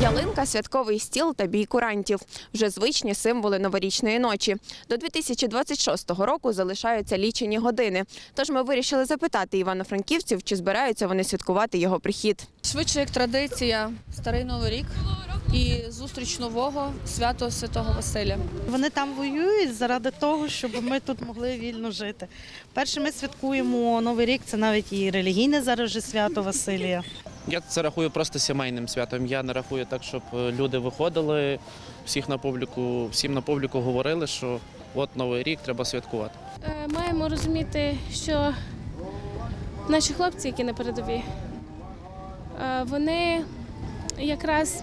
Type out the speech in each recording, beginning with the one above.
Ялинка, святковий стіл та бій курантів вже звичні символи новорічної ночі. До 2026 року залишаються лічені години. Тож ми вирішили запитати івано-франківців, чи збираються вони святкувати його прихід. Швидше як традиція, старий новий рік і зустріч нового свято Святого Василя. Вони там воюють заради того, щоб ми тут могли вільно жити. Перше, ми святкуємо Новий рік, це навіть і релігійне зараз же свято Василія. Я це рахую просто сімейним святом. Я не рахую так, щоб е, люди виходили, всіх на публіку, всім на публіку говорили, що от новий рік треба святкувати. Е, Маємо розуміти, що наші хлопці, які на передовій, е, вони якраз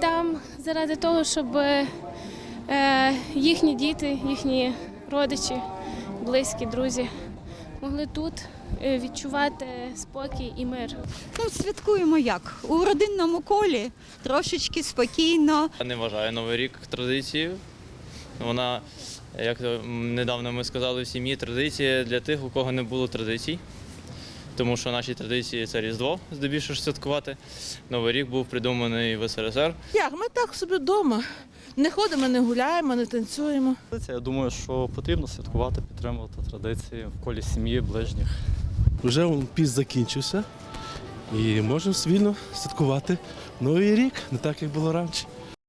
там заради того, щоб їхні діти, їхні родичі, близькі, друзі могли тут е, відчувати спокій і мир. Ну, святкуємо як? У родинному колі, трошечки спокійно. Я не вважаю Новий рік традицією. Вона, як недавно ми сказали в сім'ї, традиція для тих, у кого не було традицій. Тому що наші традиції це Різдво, здебільшого святкувати. Новий рік був придуманий в СРСР. Як? Ми так собі вдома. Не ходимо, не гуляємо, не танцюємо. Я думаю, що потрібно святкувати, підтримувати традиції в колі сім'ї, ближніх. Вже піс закінчився і можемо вільно святкувати новий рік, не так як було раніше.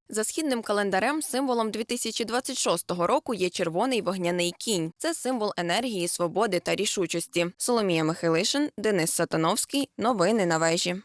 За східним календарем символом 2026 року є червоний вогняний кінь. Це символ енергії, свободи та рішучості. Соломія Михайлишин, Денис Сатановський. Новини на вежі.